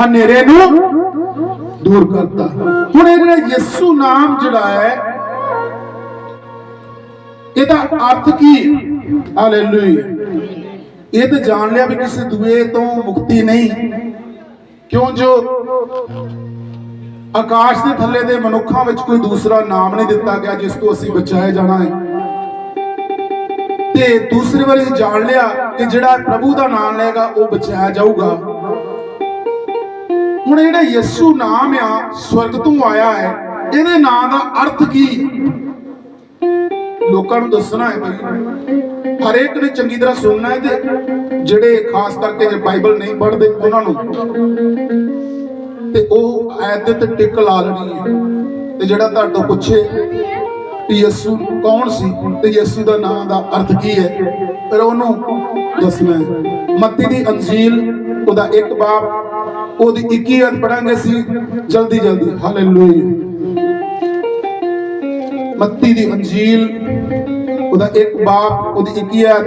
ਹਨੇਰੇ ਨੂੰ ਦੂਰ ਕਰਤਾ। ਹੁਣ ਇਹ ਜਿਹੜਾ ਯਿਸੂ ਨਾਮ ਜਿਹੜਾ ਹੈ, ਇਹਦਾ ਅਰਥ ਕੀ? ਹਾਲੇਲੂਇਆ ਇਹ ਤਾਂ ਜਾਣ ਲਿਆ ਵੀ ਕਿਸੇ ਦੂਏ ਤੋਂ ਮੁਕਤੀ ਨਹੀਂ। ਕਿਉਂ ਜੋ ਆਕਾਸ਼ ਦੇ ਥੱਲੇ ਦੇ ਮਨੁੱਖਾਂ ਵਿੱਚ ਕੋਈ ਦੂਸਰਾ ਨਾਮ ਨਹੀਂ ਦਿੱਤਾ ਗਿਆ, ਜਿਸ ਤੋਂ ਅਸੀਂ ਬਚਾਏ ਜਾਣਾ ਹੈ। ਤੇ ਦੂਸਰੀ ਵਾਰੀ ਜਾਣ ਲਿਆ ਕਿ ਜਿਹੜਾ ਪ੍ਰਭੂ ਦਾ ਨਾਮ ਲਏਗਾ ਉਹ ਬਚਾਇਆ ਜਾਊਗਾ। ਹੁਣ ਜਿਹੜਾ ਯਿਸੂ ਨਾਮ ਆ, ਸਵਰਗ ਤੋਂ ਆਇਆ ਹੈ, ਇਹਦੇ ਨਾਮ ਦਾ ਅਰਥ ਕੀ? ਲੋਕਾਂ ਨੂੰ ਦੱਸਣਾ ਹੈ ਭਾਈ ਹਰੇਕ ਨੇ ਚੰਗੀ ਤਰ੍ਹਾਂ ਸੁਣਨਾ ਹੈ ਤੇ ਜਿਹੜੇ ਖਾਸ ਕਰਕੇ ਜੇ ਬਾਈਬਲ ਨਹੀਂ ਪੜ੍ਹਦੇ, ਉਹਨਾਂ ਨੂੰ। ਤੇ ਉਹ ਐਤ ਤੇ ਟਿਕ ਲਾ ਲੈਣੀ ਹੈ। ਤੇ ਜਿਹੜਾ ਤੁਹਾਡੇ ਤੋਂ ਪੁੱਛੇ ਕਿ ਯਿਸੂ ਕੌਣ ਸੀ? ਤੇ ਯਿਸੂ ਦਾ ਨਾਮ ਦਾ ਅਰਥ ਕੀ ਹੈ? ਫਿਰ ਉਹਨੂੰ ਦੱਸਣਾ ਹੈ। ਮੱਤੀ ਦੀ ਅੰਜੀਲ, ਉਹਦਾ ਇੱਕ ਬਾਪ, ਉਹਦੀ 21 ਅਧ ਪੜਾਂਗੇ ਸੀ ਜਲਦੀ ਜਲਦੀ। ਹਾਲੇਲੂਇਆ ਮੱਤੀ ਦੀ ਅੰਜੀਲ, ਉਹਦਾ ਇੱਕ ਬਾਪ, ਉਹਦੀ 21 ਅਧ